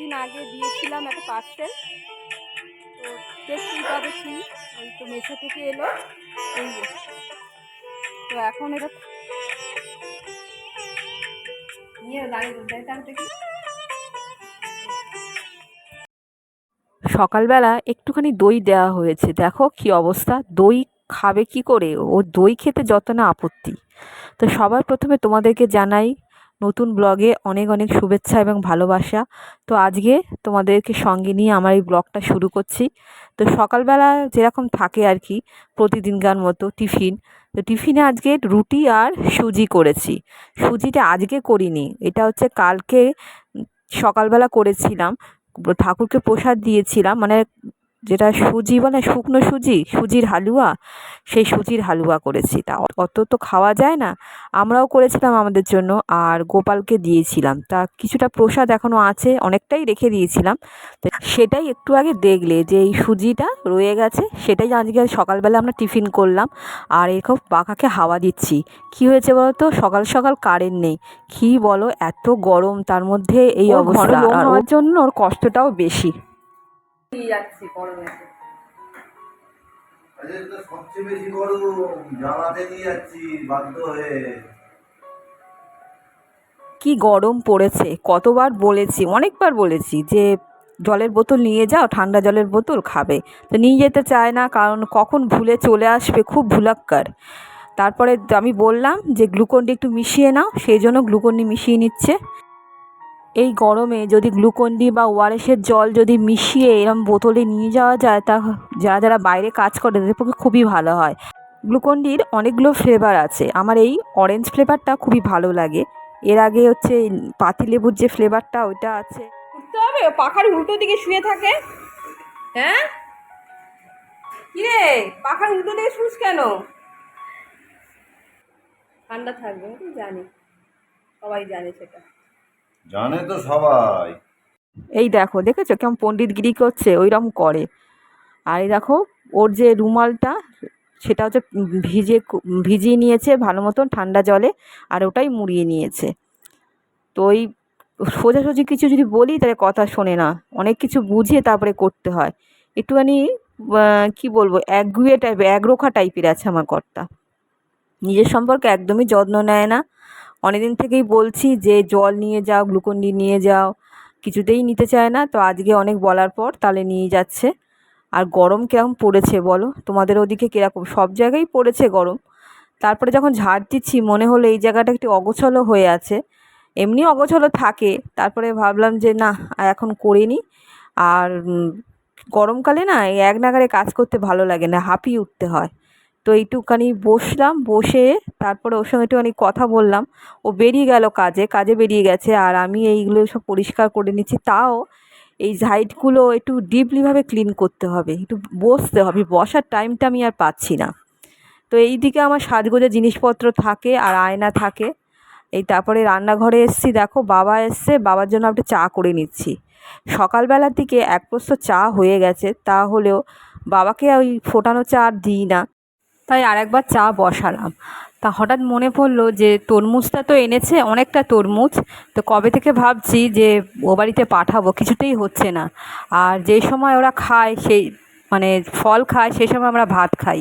তিন আগে দিয়েছিলাম একটা পার্সেল তো দেখতেই পাবে কি ওই তো মেশো থেকে এলো। এই তো এখন এটা সকালবেলা একটুখানি দই দেওয়া হয়েছে। দেখো কি অবস্থা। দই খাবে কি করে? ও দই খেতে যত না আপত্তি। তো সবার প্রথমে তোমাদেরকে জানাই নতুন ব্লগে অনেক অনেক শুভেচ্ছা এবং ভালোবাসা। তো আজকে তোমাদেরকে সঙ্গে নিয়ে আমার এই ব্লগটা শুরু করছি। তো সকালবেলা যেরকম থাকে আর কি, প্রতিদিনকার মতো টিফিন। তো টিফিনে আজকে রুটি আর সুজি করেছি। সুজিটা আজকে করিনি, এটা হচ্ছে কালকে সকালবেলা করেছিলাম। ঠাকুরকে প্রসাদ দিয়েছিলাম মানে যেটা সুজি বলে শুকনো সুজি সুজির হালুয়া সেই সুজির হালুয়া করেছি। তা অত তো খাওয়া যায় না আমরাও করেছিলাম আমাদের জন্য আর গোপালকে দিয়েছিলাম। তা কিছুটা প্রসাদ এখনও আছে অনেকটাই রেখে দিয়েছিলাম। তো সেটাই একটু আগে দেখলে যে এই সুজিটা রয়ে গেছে সেটাই আজকে সকালবেলা আমরা টিফিন করলাম। আর এরকম পাখাকে হাওয়া দিচ্ছি। কি হয়েছে বলো তো সকাল সকাল কারেন্ট নেই। কি বলো? এত গরম তার মধ্যে এই অবস্থা। হওয়ার জন্য ওর কষ্টটাও বেশি। যাচ্ছি গরমে আরে তো সবচেয়ে বেশি গরম জামাতে নিয়ে যাচ্ছি বাধ্য হয়ে। কি গরম পড়েছে কতবার বলেছি অনেকবার বলেছি যে জলের বোতল নিয়ে যাও ঠান্ডা জলের বোতল খাবে। তো নিয়ে যেতে চায় না কারণ কখন ভুলে চলে আসবে খুব ভুলাক্কার। তারপরে আমি বললাম যে গ্লুকন্ডি একটু মিশিয়ে নাও সেই জন্য গ্লুকন্ডি মিশিয়ে নিচ্ছে। এই গরমে যদি গ্লুকন্ডি বা ওআরএসের জল যদি মিশিয়ে এরম বোতলে নিয়ে যাওয়া যায়, তা যারা যারা বাইরে কাজ করে তাদের পক্ষে খুবই ভালো হয়। গ্লুকন্ডির অনেকগুলো ফ্লেভার আছে। আমার এই অরেঞ্জ ফ্লেভারটা খুবই ভালো লাগে। এর আগে হচ্ছে এই পাতিলেবুর যে ফ্লেভারটা ওইটা আছে। উঠতে হবে? পাখার উল্টো দিকে শুয়ে থাকে। হ্যাঁ? কিরে? পাখার উল্টো দিকে শুস কেন? ঠান্ডা থাকবে জানি। সবাই জানে সেটা। জানে তো সবাই। এই দেখো, দেখেছ কেমন পণ্ডিতগিরি করছে? ওইরকম করে। আর এই দেখো, ওর যে রুমালটা, সেটা হচ্ছে ভিজে ভিজিয়ে নিয়েছে ভালো মতন ঠান্ডা জলে, আর ওটাই মুড়িয়ে নিয়েছে। তো ওই সোজাসুজি কিছু যদি বলি, তাহলে কথা শোনে না। অনেক কিছু বুঝিয়ে তারপরে করতে হয়। একটুখানি কি বলব একগুয়ে টাইপের একরোখা টাইপের আছে আমার কর্তা। নিজের সম্পর্কে একদমই যত্ন নেয় না। অনেকদিন থেকেই বলছি যে জল নিয়ে যাও গ্লুকন্ডি নিয়ে যাও, কিছুতেই নিতে চায় না। তো আজকে অনেক বলার পর তাহলে নিয়ে যাচ্ছে। আর গরম কীরকম পড়েছে বলো? তোমাদের ওদিকে কীরকম? সব জায়গায় পড়েছে গরম। তারপরে যখন ঝাড় দিচ্ছি, মনে হলো এই জায়গাটা একটু অগোছালো হয়ে আছে। এমনি অগোছালো থাকে। তারপরে ভাবলাম যে না এখন করে নিই আর গরমকালে না এক নাগারে কাজ করতে ভালো লাগে না, হাঁপিয়ে উঠতে হয়। তো এইটুখানি বসলাম, বসে তারপরে ওর সঙ্গে একটুখানি কথা বললাম। ও বেরিয়ে গেল কাজে কাজে বেরিয়ে গেছে আর আমি এইগুলো সব পরিষ্কার করে নিচ্ছি। তাও এই সাইডগুলো একটু ডিপলিভাবে ক্লিন করতে হবে, একটু বসতে হবে, বসার টাইমটা আমি আর পাচ্ছি না। তো এই দিকে আমার সাজগোজা জিনিসপত্র থাকে আর আয়না থাকে। এই তারপরে রান্নাঘরে এসছি, দেখো বাবা এসছে, বাবার জন্য একটু চা করে নিচ্ছি। সকালবেলার দিকে এক প্রস্ত চা হয়ে গেছে তা হলেও বাবাকে ওই ফোটানো চা আর দিই না। তাই আরেকবার চা বসালাম। তা হঠাৎ মনে পড়ল যে তরমুজটা তো এনেছে, অনেকটা তরমুজ। তো কবে থেকে ভাবছি যে ও বাড়িতে পাঠাবো, কিছুতেই হচ্ছে না। আর যে সময় ওরা খায়, সেই মানে ফল খায় সেই সময় আমরা ভাত খাই।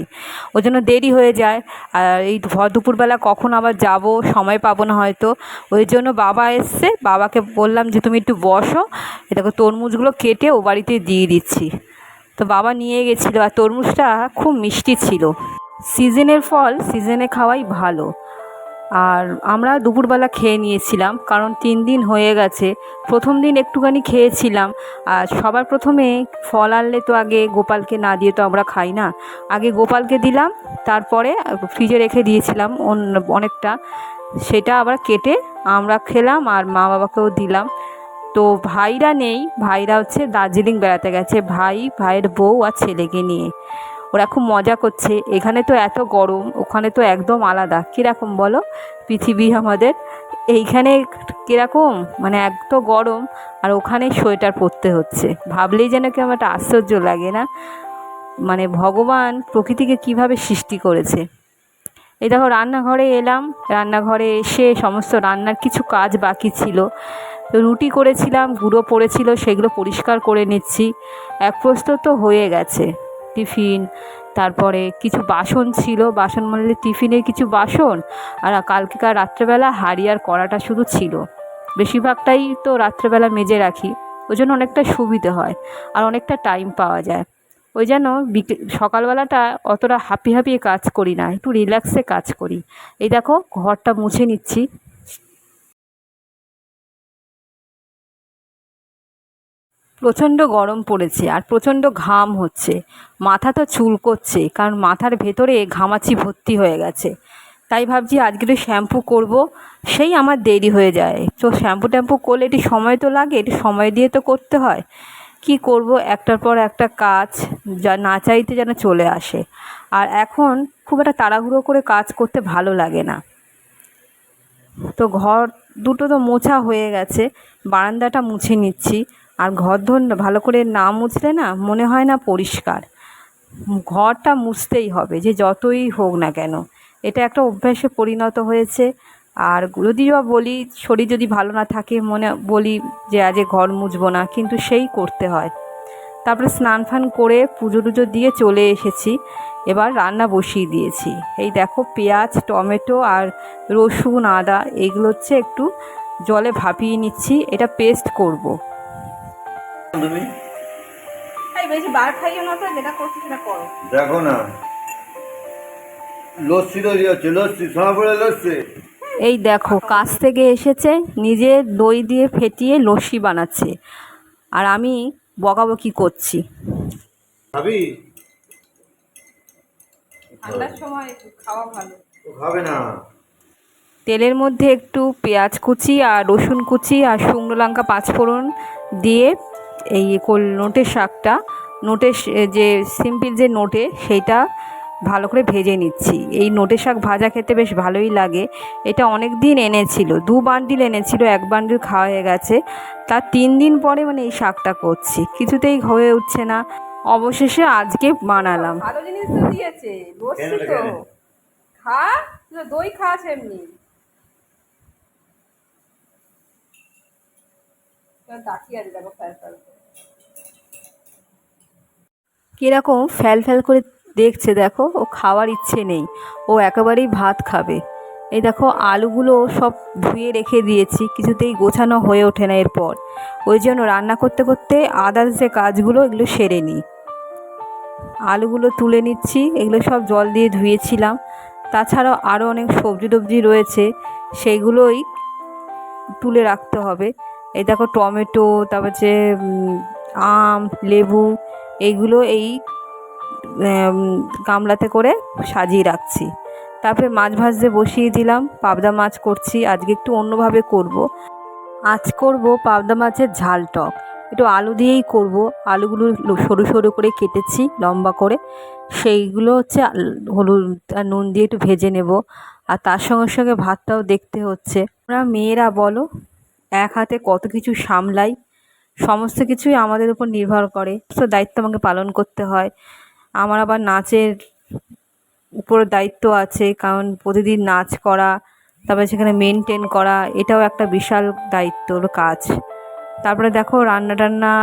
ওই জন্য দেরি হয়ে যায়। আর এই দুপুরবেলা কখন আবার যাব সময় পাবো না হয়তো। ওই জন্য বাবা এসছে, বাবাকে বললাম যে তুমি একটু বসো। এ দেখো তরমুজগুলো কেটে ও বাড়িতে দিয়ে দিচ্ছি। তো বাবা নিয়ে গেছিল। আর তরমুজটা খুব মিষ্টি ছিল। সিজনের ফল সিজনে খাওয়াই ভালো। আর আমরা দুপুরবেলা খেয়ে নিয়েছিলাম, কারণ তিন দিন হয়ে গেছে। প্রথম দিন একটুখানি খেয়েছিলাম, আর সবার প্রথমে ফল আনলে তো আগে গোপালকে না দিয়ে তো আমরা খাই না। আগে গোপালকে দিলাম, তারপরে ফ্রিজে রেখে দিয়েছিলাম অনেকটা। সেটা আবার কেটে আমরা খেলাম আর মা বাবাকেও দিলাম। তো ভাইরা নেই, ভাইরা হচ্ছে দার্জিলিং বেড়াতে গেছে। ভাই, ভাইয়ের বউ আর ছেলেকে নিয়ে। ওরা খুব মজা করছে। এখানে তো এত গরম, ওখানে তো একদম আলাদা। কীরকম বলো? পৃথিবী আমাদের। এইখানে কীরকম? মানে এত গরম, আর ওখানে সোয়েটার পরতে হচ্ছে। ভাবলেই যেন কেমন একটা আশ্চর্য লাগে না। মানে ভগবান প্রকৃতিকে কীভাবে সৃষ্টি করেছে। এই দেখো, রান্নাঘরে এলাম। রান্নাঘরে এসে সমস্ত রান্নার কিছু কাজ বাকি ছিল। রুটি করেছিলাম, গুঁড়ো পড়েছিল, সেগুলো পরিষ্কার করে নিচ্ছি। এক প্রস্ত তো হয়ে গেছে। টিফিন। তারপরে কিছু বাসন ছিল, বাসন মানে টিফিনের কিছু বাসন। আর কালকেকার রাত্রেবেলা হাড়ি আর কড়াটা শুধু ছিল। বেশিরভাগটাই তো রাত্রেবেলা মেজে রাখি ওই জন্য অনেকটা সুবিধে হয় আর অনেকটা টাইম পাওয়া যায়। ওই জন্য বিকে, সকালবেলাটা অতটা হাঁপিয়ে হাঁপিয়ে কাজ করি না, একটু রিল্যাক্সে কাজ করি। এই দেখো, ঘরটা মুছে নিচ্ছি। প্রচণ্ড গরম পড়েছে আর প্রচণ্ড ঘাম হচ্ছে। মাথা তো চুলকোচ্ছে, কারণ মাথার ভেতরে ঘামাচি ভর্তি হয়ে গেছে। তাই ভাবছি আজকে একটু শ্যাম্পু করব, সেই আমার দেরি হয়ে যায়। তো শ্যাম্পু ট্যাম্পু করলে একটু সময় তো লাগে, একটু সময় দিয়ে তো করতে হয়। কি করব? একটার পর একটা কাজ যা না চাইতে যেন চলে আসে। আর এখন খুব একটা তাড়াহুড়ো করে কাজ করতে ভালো লাগে না। তো ঘর দুটো তো মোছা হয়ে গেছে, বারান্দাটা মুছে নিচ্ছি। আর ঘর ধর ভালো করে না মুছলে না মনে হয় না পরিষ্কার। ঘরটা মুছতেই হবে, যে যতই হোক না কেন। এটা একটা অভ্যাসে পরিণত হয়েছে। আর যদিও বা বলি, শরীর যদি ভালো না থাকে মনে বলি যে, আজ ঘর মুছবো না। কিন্তু সেই করতে হয়। তারপরে স্নান ফান করে পুজো টুজো দিয়ে চলে এসেছি। এবার রান্না বসিয়ে দিয়েছি। এই দেখো, পেঁয়াজ, টমেটো আর রসুন, আদা, এগুলো হচ্ছে একটু জলে ভাপিয়ে নিচ্ছি। এটা পেস্ট করব। তুমি? এই বেশি বার খাইও না তো যেটা করছি সেটা করো। দেখো না। লস্যি তৈরি হচ্ছে লস্যি সময় লস্যি। এই দেখো কাজ থেকে এসেছে নিজে দই দিয়ে ফেটিয়ে লস্যি বানাচ্ছে। আর আমি বকাবকি করছি। খাবি? ঠান্ডার সময় খাওয়া ভালো। খাবে না। তেলের মধ্যে একটু পেঁয়াজ কুচি আর রসুন কুচি আর শুকনো লঙ্কা পাঁচফোড়ন দিয়ে এই কোল- নোটের শাকটা নোটের যে সিম্পল যে নোটে সেইটা ভালো করে ভেজে নিচ্ছি। এই নোটের শাক ভাজা খেতে বেশ ভালোই লাগে। এটা অনেক দিন এনেছিল দু বান্ডিল এনেছিল এক বান্ডিল খাওয়া হয়ে গেছে। তার তিন দিন পরে মানে এই শাকটা করছি। কিছুতেই হয়ে উঠছে না। অবশেষে আজকে বানালাম। ভালো জিনিস তো দিয়েছে তো। খা দই খাস এমনি। তাকিয়ে আছে দেখো। কীরকম ফ্যাল ফ্যাল করে দেখছে দেখো, ও খাওয়ার ইচ্ছে নেই। ও একেবারেই ভাত খাবে। এই দেখো, আলুগুলো সব ধুয়ে রেখে দিয়েছি, কিছুতেই গোছানো হয়ে ওঠে না এরপর। ওই জন্য রান্না করতে করতে আদার্স যে কাজগুলো, এগুলো সেরে নিই। আলুগুলো তুলে নিচ্ছি, এগুলো সব জল দিয়ে ধুয়েছিলাম। তাছাড়াও আরও অনেক সবজি টবজি রয়েছে, সেইগুলোই তুলে রাখতে হবে। এই দেখো টমেটো, তারপর যে আম, লেবু এইগুলো এই গামলাতে করে সাজিয়ে রাখছি। তারপরে মাছ ভাজতে বসিয়ে দিলাম, পাবদা মাছ করছি, আজকে একটু অন্যভাবে করব। আজ করব পাবদা মাছের ঝাল টক। একটু আলু দিয়েই করব। আলুগুলো সরু সরু করে কেটেছি, লম্বা করে। সেইগুলো হচ্ছে হলুদ আর নুন দিয়ে একটু ভেজে নেব। আর তার সঙ্গে সঙ্গে ভাতটাও দেখতে হচ্ছে। আমরা মেয়েরা বলো, এক হাতে কত কিছু সামলাই সমস্ত কিছুই আমাদের উপর নির্ভর করে। তো দায়িত্ব আমাকে পালন করতে হয়। আমার আবার নাচের উপর দায়িত্ব আছে, কারণ প্রতিদিন নাচ করা, তারপরে সেখানে মেনটেন করা, এটাও একটা বিশাল দায়িত্বর কাজ। তারপরে দেখো রান্না টান্না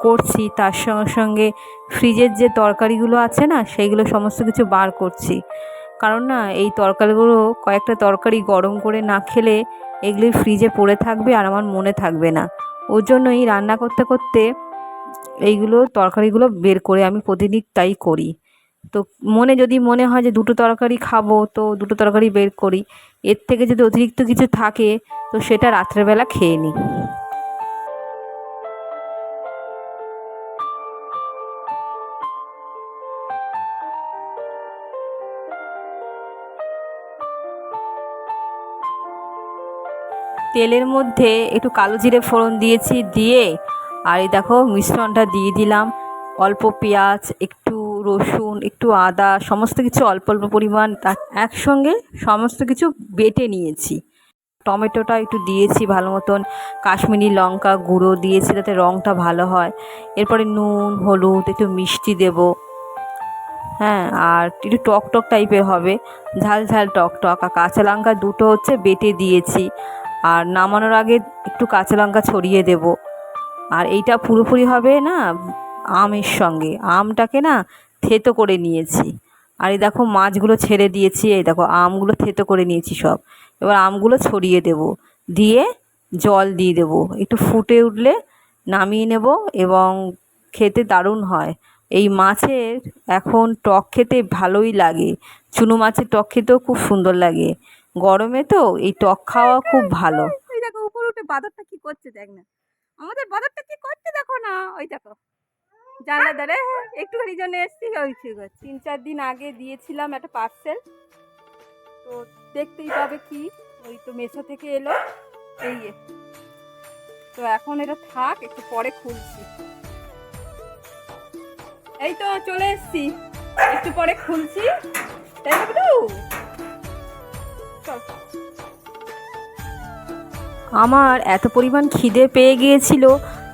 করছি, তার সঙ্গে সঙ্গে ফ্রিজের যে তরকারিগুলো আছে না, সেইগুলো সমস্ত কিছু বার করছি। কারণ না, এই তরকারিগুলো, কয়েকটা তরকারি গরম করে না খেলে, এগুলি ফ্রিজে পড়ে থাকবে আর আমার মনে থাকবে না। ওর জন্যই রান্না করতে করতে এইগুলো তরকারিগুলো বের করে আমি প্রতিদিন তাই করি। তো মনে যদি মনে হয় যে দুটো তরকারি খাব, তো দুটো তরকারি বের করি। এর থেকে যদি অতিরিক্ত কিছু থাকে, তো সেটা রাত্রেবেলা খেয়ে নিই। তেলের মধ্যে একটু কালো জিরে ফোড়ন দিয়েছি, দিয়ে, আর এই দেখো মিশ্রণটা দিয়ে দিলাম। অল্প পেঁয়াজ, একটু রসুন, একটু আদা, সমস্ত কিছু অল্প অল্প পরিমাণ একসঙ্গে সমস্ত কিছু বেটে নিয়েছি। টমেটোটা একটু দিয়েছি ভালো মতন। কাশ্মীরি লঙ্কা গুঁড়ো দিয়েছি যাতে রঙটা ভালো হয়। এরপরে নুন, হলুদ, একটু মিষ্টি দেব। হ্যাঁ আর একটু টক টক টাইপের হবে। ঝাল ঝাল টক টক। আর কাঁচা লঙ্কা দুটো হচ্ছে বেটে দিয়েছি। আর নামানোর আগে একটু কাঁচা লঙ্কা ছড়িয়ে দেব। আর এইটা পুরোপুরি হবে না, আমের সঙ্গে। আমটাকে না থেতো করে নিয়েছি। আর এই দেখো মাছগুলো ছেড়ে দিয়েছি, এই দেখো আমগুলো থেতো করে নিয়েছি সব। এবার আমগুলো ছড়িয়ে দেব। দিয়ে জল দিয়ে দেবো। একটু ফুটে উঠলে নামিয়ে নেব এবং খেতে দারুণ হয়। এই মাছের এখন টক খেতে ভালোই লাগে। চুনো মাছের টক খেতেও খুব সুন্দর লাগে। গরমে তো এই টক খাওয়া খুব ভালো। ওই দেখো, উপরে উঠে বাদরটা কি করছে দেখ না। আমাদের বাদরটা কি করছে দেখো না, ওই দেখো। জানলা ধারে একটুখানি জন্য এসছি, ওই ঠিক আছে। তিন চার দিন আগে দিয়েছিলাম একটা পার্সেল তো দেখতেই পাবে কি, ওই তো মেসো থেকে এলো। এই। তো এখন এটা থাক, একটু পরে খুলছি। এই তো চলে এসছি। একটু পরে খুলছি। তাই আমার এত পরিমাণ খিদে পেয়ে গিয়েছিল,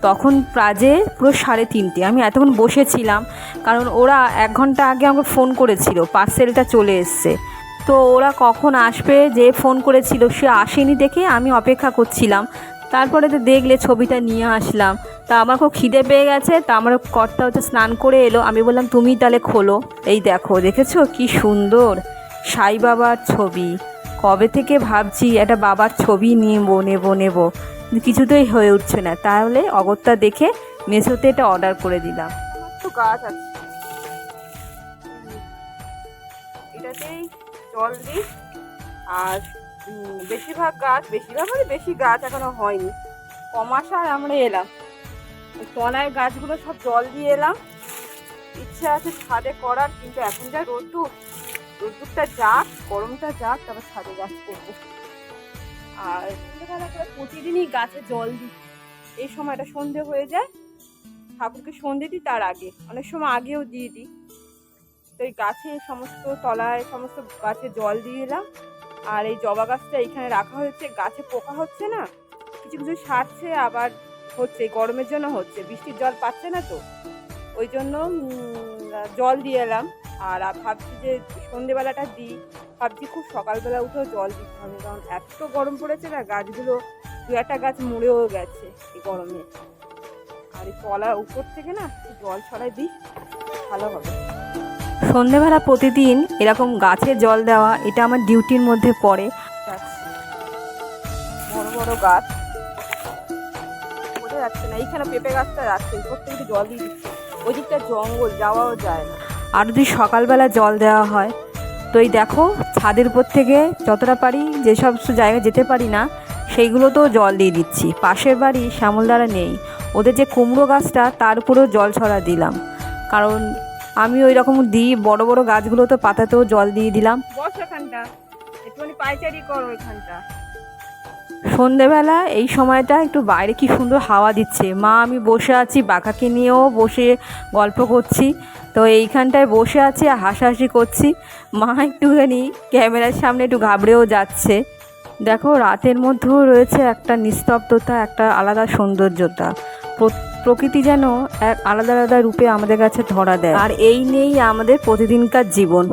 তখন প্রাজে পুরো সাড়ে তিনটে। আমি এতক্ষণ বসেছিলাম, কারণ ওরা এক ঘণ্টা আগে আমাকে ফোন করেছিল, পার্সেলটা চলে এসছে। তো ওরা কখন আসবে, যে ফোন করেছিল, সে আসেনি দেখে আমি অপেক্ষা করছিলাম। তারপরে তো দেখলে ছবিটা নিয়ে আসলাম। তা আমার খুব খিদে পেয়ে গেছে, তা আমার কর্তা হচ্ছে স্নান করে এলো। আমি বললাম, তুমি তাহলে খোলো। এই দেখো, দেখেছ? কি সুন্দর। সাই বাবার ছবি। কবে থেকে ভাবছি একটা বাবার ছবি নেব নেব নেব। কিছুতেই হয়ে উঠছে না। তাহলে অগত্যা দেখে মেসোতে এটা অর্ডার করে দিলাম। তো গাছ আছে। এটাতেই জল দিই। আর বেশিরভাগ গাছ, বেশিরভাগ মানে বেশি গাছ এখনও হয়নি। কমাসার আমরা এলাম। তলায় গাছগুলো সব জল দিয়ে এলাম। ইচ্ছে আছে ছাদে করার, কিন্তু এখন যা রোদ্দুর। রোদ্দুরটা যাক, গরমটা যাক, তারপর ছাদে গাছ করব। আর সন্ধ্যেবেলা করে প্রতিদিনই গাছে জল দিই। এই সময়টা সন্ধে হয়ে যায়, ঠাকুরকে সন্ধে দিই তার আগে। অনেক সময় আগেও দিয়ে দিই। তো এই গাছে সমস্ত তলায় সমস্ত গাছে জল দিয়ে এলাম। আর এই জবা গাছটা এইখানে রাখা হয়েছে। গাছে পোকা হচ্ছে না, কিছু কিছু সারছে, আবার হচ্ছে গরমের জন্য হচ্ছে। বৃষ্টির জল পাচ্ছে না তো। ওই জন্য জল দিয়ে এলাম। আর ভাবছি যে সন্ধেবেলাটা দিই। ভাবছি খুব সকালবেলা উঠেও জল দিতে হবে কারণ এত গরম পড়েছে না গাছগুলো দু একটা গাছ মরেও গেছে এই গরমে। আর এই তলার উপর থেকে না জল ছড়াই দিই ভালো হবে। সন্ধেবেলা প্রতিদিন এরকম গাছে জল দেওয়া এটা আমার ডিউটির মধ্যে পড়ে। বড় বড় গাছ। বোঝা যাচ্ছে না এইখানে পেঁপে গাছটা যাচ্ছে উপর থেকে জল দিয়ে দিচ্ছে। ওই দিকটা জঙ্গল যাওয়াও যায় না। আর যদি সকালবেলা জল দেওয়া হয় তো এই দেখো ছাদের উপর থেকে যতটা পারি যেসব জায়গায় যেতে পারি না সেইগুলোতেও জল দিয়ে দিচ্ছি। পাশের বাড়ি শ্যামলদারা নেই। ওদের যে কুমড়ো গাছটা তার উপরেও জল ছড়া দিলাম। কারণ আমি ওই রকম দিই বড় বড় গাছগুলো তো পাতাতেও জল দিয়ে দিলাম। বস পাইচারি করো এখানটা সন্ধেবেলা এই সময়টা একটু বাইরে কি সুন্দর হাওয়া দিচ্ছে। মা আমি বসে আছি বাঁকাকে নিয়েও বসে গল্প করছি। তো এইখানটায় বসে আছি আর হাসাহাসি করছি। মা একটুখানি ক্যামেরার সামনে একটু ঘাবড়েও যাচ্ছে। দেখো, রাতের মধ্যেও রয়েছে একটা নিস্তব্ধতা, একটা আলাদা সৌন্দর্যতা। প্রকৃতি যেন এক আলাদা আলাদা রূপে আমাদের কাছে ধরা দেয়। আর এই নিয়েই আমাদের প্রতিদিনকার জীবন।